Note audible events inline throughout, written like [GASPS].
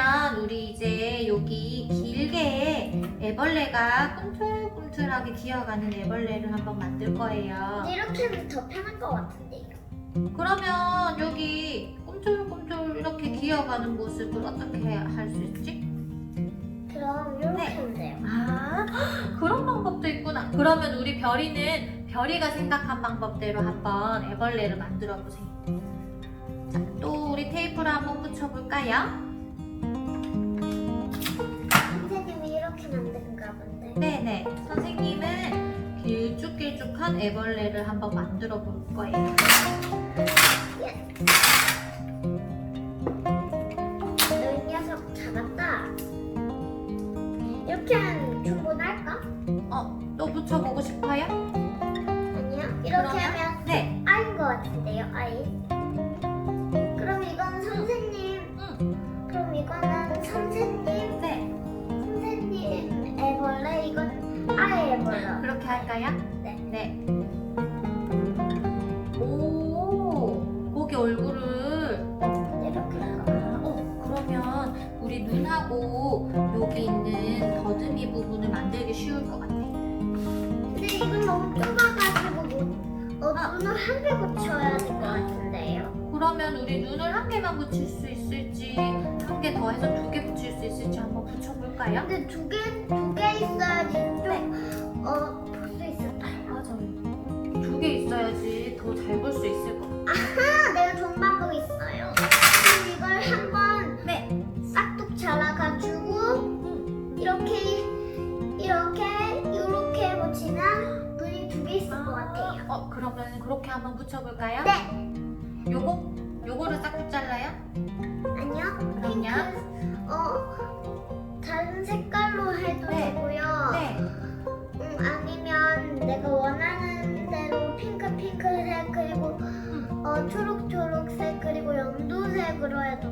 보면 우리 이제 여기 길게 애벌레가 꿈틀꿈틀하게 기어가는 애벌레를 한번 만들 거예요. 이렇게 하면 더 편할 것 같은데요. 그러면 여기 꿈틀꿈틀 이렇게 기어가는 모습을 어떻게 할 수 있지? 그럼 이렇게 네. 하면 돼요. 아 [GASPS] 그런 방법도 있구나. 그러면 우리 별이는 별이가 생각한 방법대로 한번 애벌레를 만들어 보세요. 자, 또 우리 테이프를 한번 붙여볼까요? 본데. 네네. 선생님은 길쭉길쭉한 애벌레를 한번 만들어 볼 거예요. 예. 이 녀석 잡았다. 이렇게 하면 충분할까? 어, 또 붙여보고 싶어요? 아니요. 이렇게 그러면? 하면 네. 아인 것 같은데요, 아이. 네. 네. 오, 거기 얼굴을 이렇게 해서. 어, 그러면 우리 눈하고 여기 있는 더듬이 부분을 만들기 쉬울 것 같아. 근데 이건 너무 좁아가지고 못, 어, 아. 눈을 한 개 붙여야 될 것 같은데요. 그러면 우리 눈을 한 개만 붙일 수 있을지, 한 개 더 해서 두 개 붙일 수 있을지 한번 붙여볼까요? 근데 두 개, 두 개 있어야지 더 잘 볼 수 있을 것 같아. 아, 내가 좋은 방법이 있어요. 그럼 이걸 한번 네. 싹둑 잘라가지고, 음. 이렇게, 이렇게, 이렇게 붙이면 눈이 두 개 있을 것 같아요. 어, 그러면 그렇게 한번 붙여볼까요? 네. 요거? 요거를 싹둑 잘라요? 아니요. 그럼요. 핑크, 어, 다른 색깔로 해도 네. 되고요.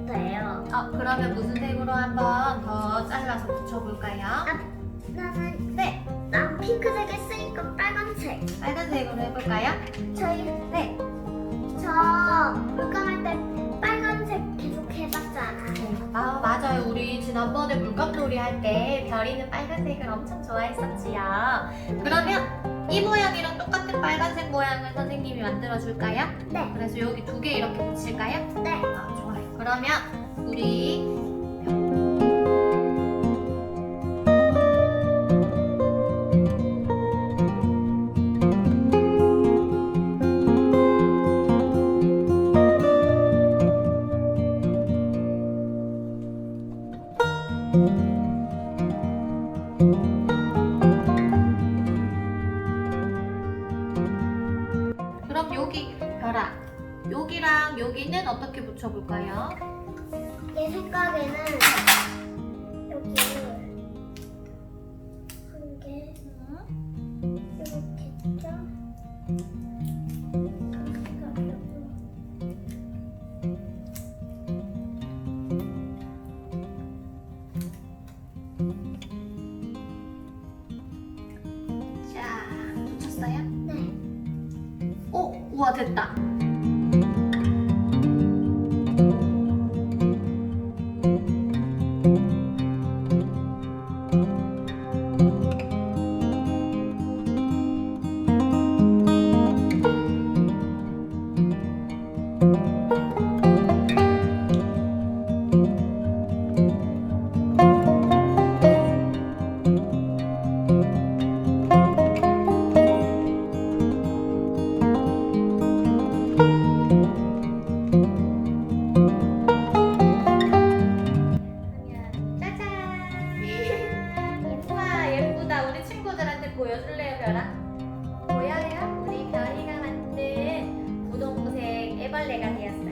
돼요. 어, 그러면 무슨 색으로 한번 더 잘라서 붙여볼까요? 나는 네. 난 핑크색 했으니까 빨간색. 빨간색으로 해볼까요? 저희 네. 저 물감할 때 빨간색 계속 해봤잖아. 아, 맞아요. 우리 지난번에 물감놀이 할 때 별이는 빨간색을 엄청 좋아했었지요. 그러면 이 모양이랑 똑같은 빨간색 모양을 선생님이 만들어줄까요? 네, 그래서 여기 두 개 이렇게 붙일까요? 그러면 우리 그럼 여기랑 여기는 어떻게 붙여볼까요? 내 생각에는 여기를 한개 이렇게 했죠? 생각해보고. 자 붙였어요? 네. 오 우와 됐다. 보여줄래요, 별아? 보여요? 우리 별이가 만든 분홍색 애벌레가 되었어